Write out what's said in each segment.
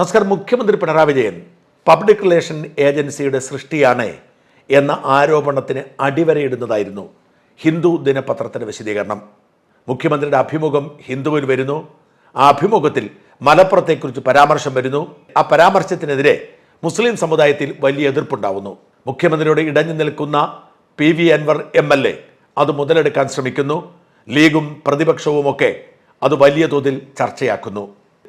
നമസ്കാരം. മുഖ്യമന്ത്രി Pinarayi Vijayan public relation ഏജൻസിയുടെ സൃഷ്ടിയാണ് എന്ന ആരോപണത്തിന് അടിവരയിടുന്നതായിരുന്നു ഹിന്ദു ദിനപത്രത്തിന്റെ വിശദീകരണം. മുഖ്യമന്ത്രിയുടെ അഭിമുഖം ഹിന്ദുവിൽ വരുന്നു. ആ അഭിമുഖത്തിൽ മലപ്പുറത്തെക്കുറിച്ച് പരാമർശം വരുന്നു. ആ പരാമർശത്തിനെതിരെ മുസ്ലിം സമുദായത്തിൽ വലിയ എതിർപ്പുണ്ടാവുന്നു. മുഖ്യമന്ത്രിയോട് ഇടഞ്ഞു നിൽക്കുന്ന P V Anvar M L A അത് മുതലെടുക്കാൻ ശ്രമിക്കുന്നു. ലീഗും പ്രതിപക്ഷവുമൊക്കെ അത് വലിയ തോതിൽ ചർച്ചയാക്കുന്നു.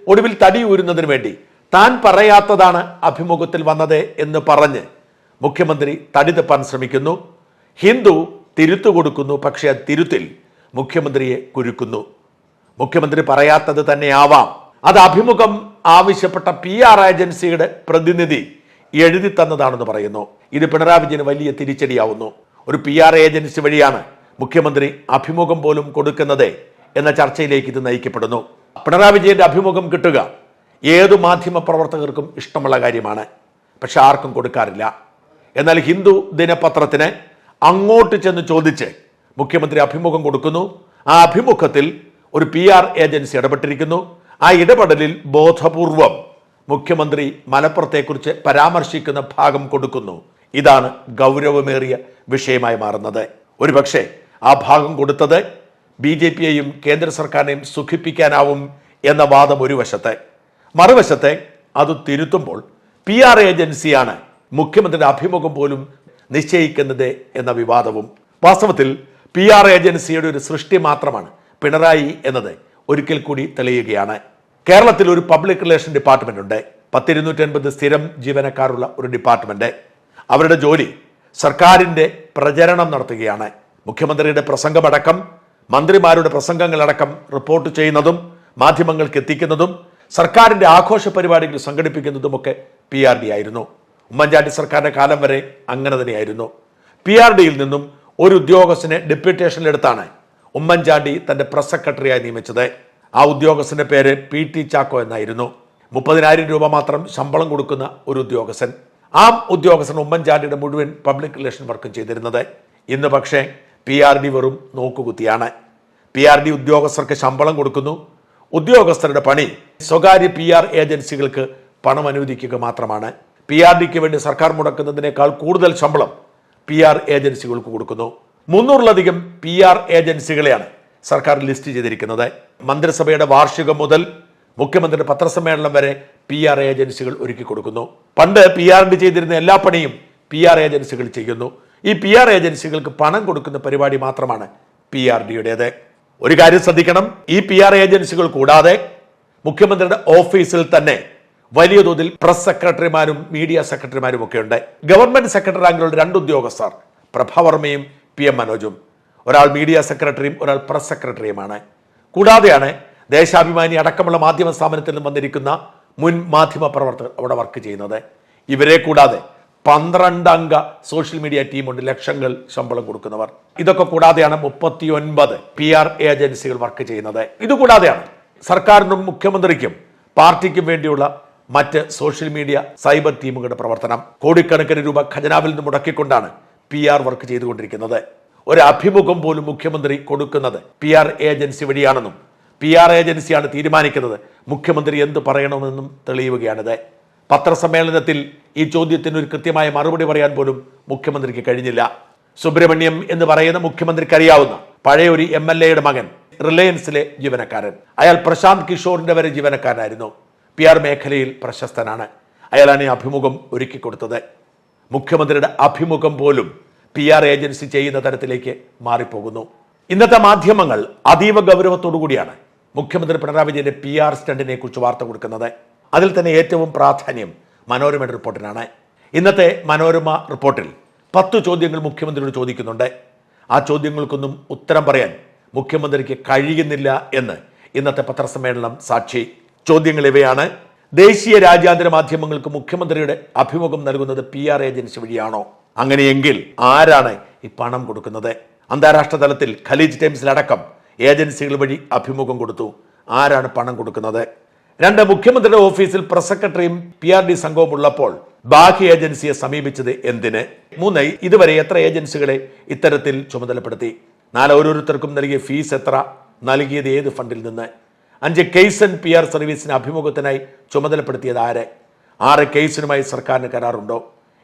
ഒടുവിൽ തടി ഊരുന്നതിന് വേണ്ടി താൻ പറയാത്തതാണ് അഭിമുഖത്തിൽ വന്നത് എന്ന് പറഞ്ഞ് മുഖ്യമന്ത്രി തടി തപ്പാൻ ശ്രമിക്കുന്നു. ഹിന്ദു തിരുത്തു കൊടുക്കുന്നു പക്ഷേ ആ തിരുത്തിൽ മുഖ്യമന്ത്രിയെ കുരുക്കുന്നു. മുഖ്യമന്ത്രി പറയാത്തത് തന്നെയാവാം. അത് അഭിമുഖം ആവശ്യപ്പെട്ട പി ആർ ഏജൻസിയുടെ പ്രതിനിധി എഴുതി തന്നതാണെന്ന് പറയുന്നു. ഇത് പിണറായി വിജയന് വലിയ തിരിച്ചടിയാവുന്നു. ഒരു പി ആർ ഏജൻസി വഴിയാണ് മുഖ്യമന്ത്രി അഭിമുഖം പോലും കൊടുക്കുന്നത് എന്ന ചർച്ചയിലേക്ക് ഇത് നയിക്കപ്പെടുന്നു. പിണറായി വിജയന്റെ അഭിമുഖം കിട്ടുക. ഏതു മാധ്യമ പ്രവർത്തകർക്കും ഇഷ്ടമുള്ള കാര്യമാണ്. പക്ഷെ ആർക്കും കൊടുക്കാറില്ല. എന്നാൽ ഹിന്ദു ദിനപത്രത്തിന് അങ്ങോട്ട് ചെന്ന് ചോദിച്ച് മുഖ്യമന്ത്രി അഭിമുഖം കൊടുക്കുന്നു. ആ അഭിമുഖത്തിൽ ഒരു പി ആർ ഏജൻസി ഇടപെട്ടിരിക്കുന്നു. ആ ഇടപെടലിൽ ബോധപൂർവം മുഖ്യമന്ത്രി മലപ്പുറത്തെക്കുറിച്ച് പരാമർശിക്കുന്ന ഭാഗം കൊടുക്കുന്നു. ഇതാണ് ഗൗരവമേറിയ വിഷയമായി മാറുന്നത്. ഒരുപക്ഷെ ആ ഭാഗം കൊടുത്തത് ബി ജെ പിയെയും കേന്ദ്ര സർക്കാരിനെയും സുഖിപ്പിക്കാനാവും എന്ന വാദം ഒരു വശത്തെ. മറുവശത്തെ അത് തിരുത്തുമ്പോൾ പി ആർ ഏജൻസിയാണ് മുഖ്യമന്ത്രിയുടെ അഭിമുഖം പോലും നിശ്ചയിക്കുന്നത് എന്ന വിവാദവും വാസ്തവത്തിൽ പി ആർ ഏജൻസിയുടെ ഒരു സൃഷ്ടി മാത്രമാണ് പിണറായി എന്നത് ഒരിക്കൽ കൂടി തെളിയുകയാണ്. കേരളത്തിൽ ഒരു പബ്ലിക് റിലേഷൻ ഡിപ്പാർട്ട്മെന്റ് ഉണ്ട്. പത്തിരുന്നൂറ്റി അൻപത് സ്ഥിരം ജീവനക്കാരുള്ള ഒരു ഡിപ്പാർട്ട്മെന്റ്. അവരുടെ ജോലി സർക്കാരിന്റെ പ്രചരണം നടത്തുകയാണ്. മുഖ്യമന്ത്രിയുടെ പ്രസംഗമടക്കം മന്ത്രിമാരുടെ പ്രസംഗങ്ങളടക്കം റിപ്പോർട്ട് ചെയ്യുന്നതും മാധ്യമങ്ങൾക്ക് എത്തിക്കുന്നതും സർക്കാരിന്റെ ആഘോഷ പരിപാടികൾ സംഘടിപ്പിക്കുന്നതുമൊക്കെ പി ആർ ഡി ആയിരുന്നു. ഉമ്മൻചാണ്ടി സർക്കാരിന്റെ കാലം വരെ അങ്ങനെ തന്നെയായിരുന്നു. പി ആർ ഡിയിൽ നിന്നും ഒരു ഉദ്യോഗസ്ഥനെ ഡെപ്യൂട്ടേഷനിലെടുത്താണ് ഉമ്മൻചാണ്ടി തന്റെ പ്രസ് സെക്രട്ടറിയായി നിയമിച്ചത്. ആ ഉദ്യോഗസ്ഥന്റെ പേര് പി ടി ചാക്കോ എന്നായിരുന്നു. മുപ്പതിനായിരം രൂപ മാത്രം ശമ്പളം കൊടുക്കുന്ന ഒരു ഉദ്യോഗസ്ഥൻ. ആ ഉദ്യോഗസ്ഥൻ ഉമ്മൻചാണ്ടിയുടെ മുഴുവൻ പബ്ലിക് റിലേഷൻ വർക്കും ചെയ്തിരുന്നത്. ഇന്ന് പക്ഷേ പി ആർ ഡി വെറും നോക്കുകുത്തിയാണ്. പി ആർ ഡി ഉദ്യോഗസ്ഥർക്ക് ശമ്പളം കൊടുക്കുന്നു. ഉദ്യോഗസ്ഥരുടെ പണി സ്വകാര്യ പി ആർ ഏജൻസികൾക്ക് പണം അനുവദിക്കുക മാത്രമാണ്. പി ആർ ഡിക്ക് വേണ്ടി സർക്കാർ മുടക്കുന്നതിനേക്കാൾ കൂടുതൽ ശമ്പളം പി ആർ ഏജൻസികൾക്ക് കൊടുക്കുന്നു. മുന്നൂറിലധികം പി ആർ ഏജൻസികളെയാണ് സർക്കാർ ലിസ്റ്റ് ചെയ്തിരിക്കുന്നത്. മന്ത്രിസഭയുടെ വാർഷികം മുതൽ മുഖ്യമന്ത്രിയുടെ പത്രസമ്മേളനം വരെ പി ആർ ഏജൻസികൾ ഒരുക്കി കൊടുക്കുന്നു. പണ്ട് പി ആർ ഡി ചെയ്തിരുന്ന എല്ലാ പണിയും പി ആർ ഏജൻസികൾ ചെയ്യുന്നു. ഈ പി ആർ ഏജൻസികൾക്ക് പണം കൊടുക്കുന്ന പരിപാടി മാത്രമാണ് പി ആർ ഡിയുടേത് ഒരു കാര്യം ശ്രദ്ധിക്കണം. ഈ പി ആർ ഏജൻസികൾ കൂടാതെ മുഖ്യമന്ത്രിയുടെ ഓഫീസിൽ തന്നെ വലിയ തോതിൽ പ്രസ് സെക്രട്ടറിമാരും മീഡിയ സെക്രട്ടറിമാരും ഒക്കെ ഉണ്ട്. ഗവൺമെന്റ് സെക്രട്ടറി റാങ്കിലുള്ള രണ്ട് ഉദ്യോഗസ്ഥർ പ്രഭാവർമ്മയും പി എം മനോജും. ഒരാൾ മീഡിയ സെക്രട്ടറിയും ഒരാൾ പ്രസ് സെക്രട്ടറിയുമാണ്. കൂടാതെയാണ് ദേശാഭിമാനി അടക്കമുള്ള മാധ്യമ സ്ഥാപനത്തിൽ നിന്നും വന്നിരിക്കുന്ന മുൻ മാധ്യമ പ്രവർത്തകർ അവിടെ വർക്ക് ചെയ്യുന്നത്. ഇവരെ കൂടാതെ പന്ത്രണ്ട് അംഗ സോഷ്യൽ മീഡിയ ടീമുണ്ട് ലക്ഷങ്ങൾ ശമ്പളം കൊടുക്കുന്നവർ. ഇതൊക്കെ കൂടാതെയാണ് മുപ്പത്തി ഒൻപത് പി ആർ ഏജൻസികൾ വർക്ക് ചെയ്യുന്നത്. ഇതുകൂടാതെയാണ് സർക്കാരിനും മുഖ്യമന്ത്രിക്കും പാർട്ടിക്കും വേണ്ടിയുള്ള മറ്റ് സോഷ്യൽ മീഡിയ സൈബർ ടീമുകളുടെ പ്രവർത്തനം. കോടിക്കണക്കിന് രൂപ ഖജനാവിൽ നിന്ന് മുടക്കിക്കൊണ്ടാണ് പി ആർ വർക്ക് ചെയ്തുകൊണ്ടിരിക്കുന്നത്. ഒരു അഭിമുഖം പോലും മുഖ്യമന്ത്രി കൊടുക്കുന്നത് പി ആർ ഏജൻസി വഴിയാണെന്നും പി ആർ ഏജൻസിയാണ് തീരുമാനിക്കുന്നത് മുഖ്യമന്ത്രി എന്ത് പറയണമെന്നും തെളിയുകയാണിത്. പത്രസമ്മേളനത്തിൽ ഈ ചോദ്യത്തിന് ഒരു കൃത്യമായ മറുപടി പറയാൻ പോലും മുഖ്യമന്ത്രിക്ക് കഴിഞ്ഞില്ല. സുബ്രഹ്മണ്യം എന്ന് പറയുന്ന മുഖ്യമന്ത്രിക്ക് അറിയാവുന്ന പഴയ ഒരു എം എൽ എയുടെ മകൻ റിലയൻസിലെ ജീവനക്കാരൻ. അയാൾ പ്രശാന്ത് കിഷോറിന്റെ വരെ ജീവനക്കാരനായിരുന്നു. പി ആർ മേഖലയിൽ പ്രശസ്തനാണ്. അയാളാണ് ഈ അഭിമുഖം ഒരുക്കി കൊടുത്തത്. മുഖ്യമന്ത്രിയുടെ അഭിമുഖം പോലും പി ആർ ഏജൻസി ചെയ്യുന്ന തരത്തിലേക്ക് മാറിപ്പോകുന്നു. ഇന്നത്തെ മാധ്യമങ്ങൾ അതീവ ഗൗരവത്തോടു കൂടിയാണ് മുഖ്യമന്ത്രി പിണറായി വിജയന്റെ പി ആർ സ്റ്റണ്ടിനെ കുറിച്ച് വാർത്ത കൊടുക്കുന്നത്. അതിൽ തന്നെ ഏറ്റവും പ്രാധാന്യം മനോരമയുടെ റിപ്പോർട്ടിനാണ്. ഇന്നത്തെ മനോരമ റിപ്പോർട്ടിൽ പത്ത് ചോദ്യങ്ങൾ മുഖ്യമന്ത്രിയോട് ചോദിക്കുന്നുണ്ട്. ആ ചോദ്യങ്ങൾക്കൊന്നും ഉത്തരം പറയാൻ മുഖ്യമന്ത്രിക്ക് കഴിയുന്നില്ല എന്ന് ഇന്നത്തെ പത്രസമ്മേളനം സാക്ഷി. ചോദ്യങ്ങൾ ഇവയാണ്. ദേശീയ രാജ്യാന്തര മാധ്യമങ്ങൾക്ക് മുഖ്യമന്ത്രിയുടെ അഭിമുഖം നൽകുന്നത് പി ആർ ഏജൻസി വഴിയാണോ? അങ്ങനെയെങ്കിൽ ആരാണ് ഈ പണം കൊടുക്കുന്നത്? അന്താരാഷ്ട്ര തലത്തിൽ ഖലീജ് ടൈംസിലടക്കം ഏജൻസികൾ വഴി അഭിമുഖം കൊടുത്തു. ആരാണ് പണം കൊടുക്കുന്നത്? രണ്ട് മുഖ്യമന്ത്രിയുടെ ഓഫീസിൽ പ്രസ് സെക്രട്ടറിയും പി ആർ ഡി സംഘവും ഉള്ളപ്പോൾ ബാഹ്യ ഏജൻസിയെ സമീപിച്ചത് എന്തിന്? മൂന്ന് ഇതുവരെ എത്ര ഏജൻസികളെ ഇത്തരത്തിൽ ചുമതലപ്പെടുത്തി? നാല് ഓരോരുത്തർക്കും നൽകിയ ഫീസ് എത്ര? നൽകിയത് ഏത് ഫണ്ടിൽ നിന്ന്? അഞ്ച് കേസൻ പി ആർ സർവീസിന് അഭിമുഖത്തിനായി ചുമതലപ്പെടുത്തിയത് ആര്? ആറ് കേസിനുമായി സർക്കാരിന് കരാറുണ്ടോ?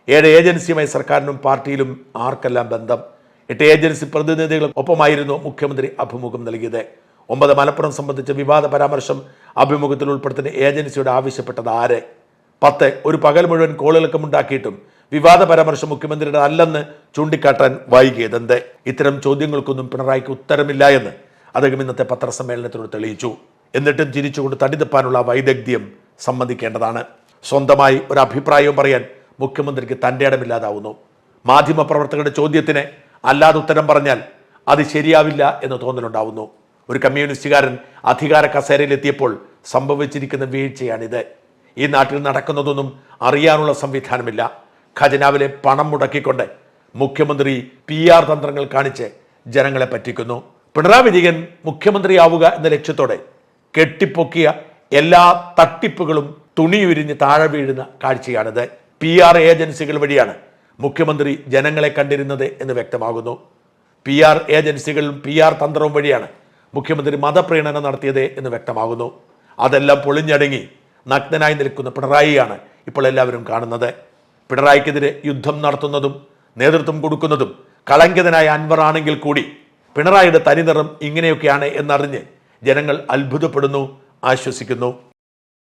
ഏഴ് ഏജൻസിയുമായി സർക്കാരിനും പാർട്ടിയിലും ആർക്കെല്ലാം ബന്ധം? എട്ട് ഏജൻസി പ്രതിനിധികളും ഒപ്പമായിരുന്നു മുഖ്യമന്ത്രി അഭിമുഖം നൽകിയത്. ഒമ്പത് മലപ്പുറം സംബന്ധിച്ച വിവാദ പരാമർശം അഭിമുഖത്തിൽ ഉൾപ്പെടുത്തുന്ന ഏജൻസിയോട് ആവശ്യപ്പെട്ടത് ആര്? പത്ത് ഒരു പകൽ മുഴുവൻ കോളിളക്കം ഉണ്ടാക്കിയിട്ടും വിവാദ പരാമർശം മുഖ്യമന്ത്രിയുടെ അല്ലെന്ന് ചൂണ്ടിക്കാട്ടാൻ വൈകിയതെന്ത്? ഇത്തരം ചോദ്യങ്ങൾക്കൊന്നും പിണറായിക്ക് ഉത്തരമില്ല എന്ന് അദ്ദേഹം ഇന്നത്തെ പത്രസമ്മേളനത്തിലൂടെ തെളിയിച്ചു. എന്നിട്ടും ചിരിച്ചുകൊണ്ട് തടിതപ്പാനുള്ള വൈദഗ്ധ്യം സമ്മതിക്കേണ്ടതാണ്. സ്വന്തമായി ഒരു അഭിപ്രായവും പറയാൻ മുഖ്യമന്ത്രിക്ക് തന്റെ ഇടമില്ലാതാവുന്നു. മാധ്യമപ്രവർത്തകരുടെ ചോദ്യത്തിന് അല്ലാതെ ഉത്തരം പറഞ്ഞാൽ അത് ശരിയാവില്ല എന്ന് തോന്നലുണ്ടാവുന്നു. ഒരു കമ്മ്യൂണിസ്റ്റുകാരൻ അധികാര കസേരയിലെത്തിയപ്പോൾ സംഭവിച്ചിരിക്കുന്ന വീഴ്ചയാണിത്. ഈ നാട്ടിൽ നടക്കുന്നതൊന്നും അറിയാനുള്ള സംവിധാനമില്ല. ഖജനാവിലെ പണം മുടക്കിക്കൊണ്ട് മുഖ്യമന്ത്രി പി ആർ തന്ത്രങ്ങൾ കാണിച്ച് ജനങ്ങളെ പറ്റിക്കുന്നു. പിണറായി വിജയൻ മുഖ്യമന്ത്രിയാവുക എന്ന ലക്ഷ്യത്തോടെ കെട്ടിപ്പൊക്കിയ എല്ലാ തട്ടിപ്പുകളും തുണിയുരിഞ്ഞ് താഴെ വീഴുന്ന കാഴ്ചയാണിത്. പി ആർ ഏജൻസികൾ വഴിയാണ് മുഖ്യമന്ത്രി ജനങ്ങളെ കണ്ടിരുന്നത് എന്ന് വ്യക്തമാകുന്നു. പി ആർ ഏജൻസികളും പി ആർ തന്ത്രവും വഴിയാണ് മുഖ്യമന്ത്രി മതപ്രീണനം നടത്തിയത് എന്ന് വ്യക്തമാകുന്നു. അതെല്ലാം പൊളിഞ്ഞടങ്ങി നഗ്നനായി നിൽക്കുന്ന പിണറായിയാണ് ഇപ്പോൾ എല്ലാവരും കാണുന്നത്. പിണറായിക്കെതിരെ യുദ്ധം നടത്തുന്നതും നേതൃത്വം കൊടുക്കുന്നതും കളങ്കിതനായ അൻവർ ആണെങ്കിൽ കൂടി പിണറായിയുടെ തനിനിറം ഇങ്ങനെയൊക്കെയാണ് എന്നറിഞ്ഞ് ജനങ്ങൾ അത്ഭുതപ്പെടുന്നു ആശ്വസിക്കുന്നു.